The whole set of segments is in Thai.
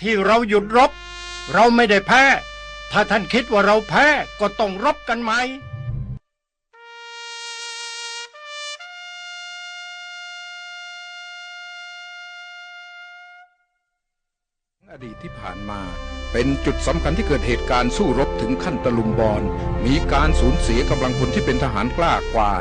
ที่เราหยุดรบ เราไม่ได้แพ้ ถ้าท่านคิดว่าเราแพ้ก็ต้องรบกันไหมอดีตที่ผ่านมาเป็นจุดสำคัญที่เกิดเหตุการณ์สู้รบถึงขั้นตะลุมบอลมีการสูญเสียกำลังพลที่เป็นทหารกล้ากว่า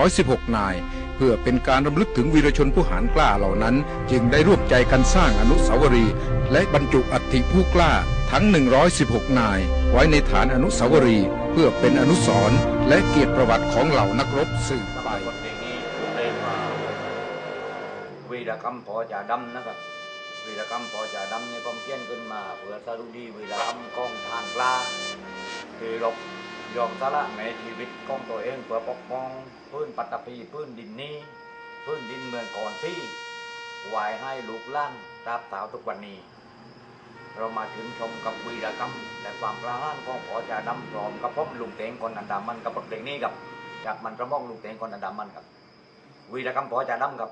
116 นาย เพื่อเป็นการรำลึกถึงวีรชนผู้หารกล้าเหล่านั้น จึงได้ร่วมใจกันสร้างอนุสาวรีย์และบรรจุอัฐิผู้กล้าทั้ง 116 นาย ไว้ในฐานอนุสาวรีย์เพื่อเป็นอนุสรณ์และเกียรติประวัติของเหล่านักรบสืบไปวีรกรรมพอจะดำนะครับวีรกรรมพอจะดำเนี่ยผมเขียนขึ้นมา เพื่อสรุดีวีรกรรมกองทารกล้าคือลบ ยอมสละแม้ชีวิตของตัวเองเพื่อปกป้องพื้นปัตตภีพื้นดินนี้ พื้นดินเมืองก่อนที่ไว้ให้ลูกหล้านตราบสาวทุกวันนี้ เรามาถึงชมกับวีรกรรมและความกล้าหาญของพอจะดำพร้อมกับผมลุงเตงคนอันดามันกับบทเพลงนี้กับจากมันประมองลุงเตงคนอันดามันครับวีรกรรมพอจะดำครับ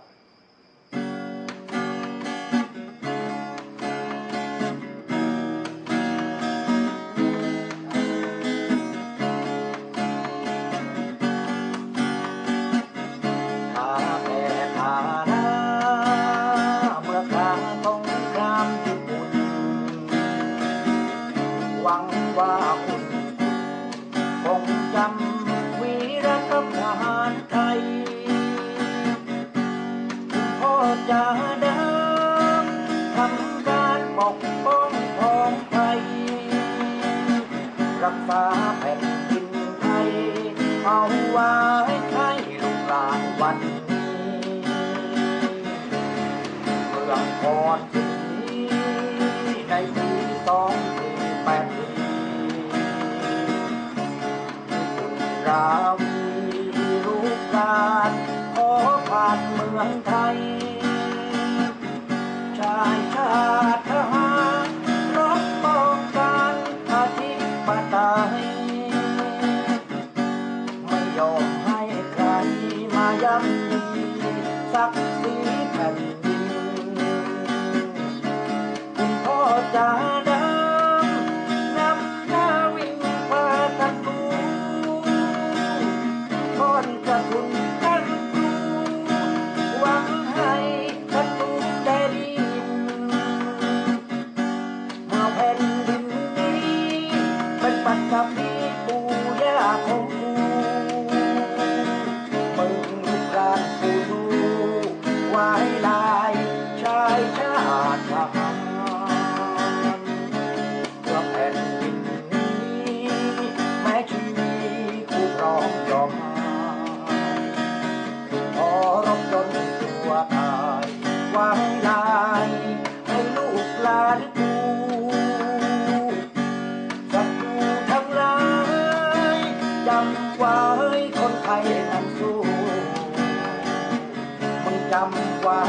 ปกป้องท้องไทยรักษาแผ่นดินไทยเอาไว้ให้ลูกหลานวันนี้เมืองพรศรีในปีสองสี่แปดสี่คุณรา ไทยนั้นสู้มึงจำไว้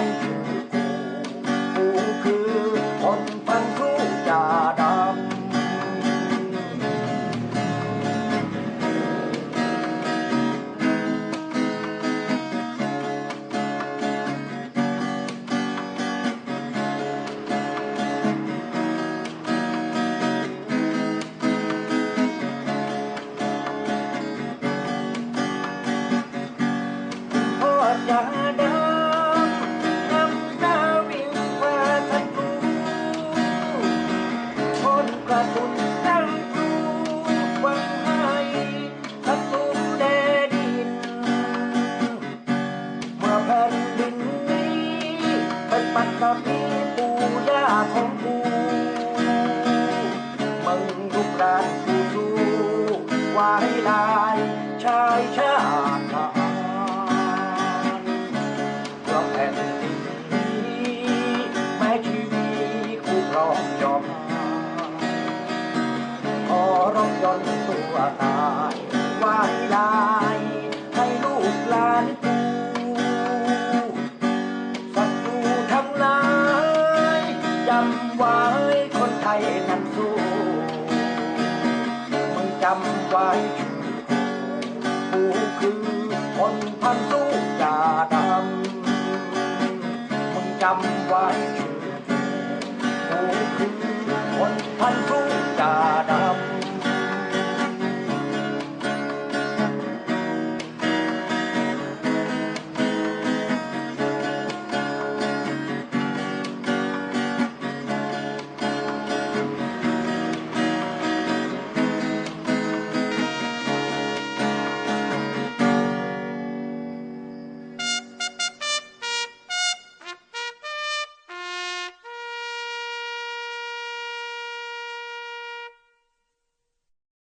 เป็นปัตตภีปู่ย่าของกูมึงลูกหลานกูสู้ไว้ลายชายชา คนพันลูกอยาดำมึงจำไว้กูคือคนพันลู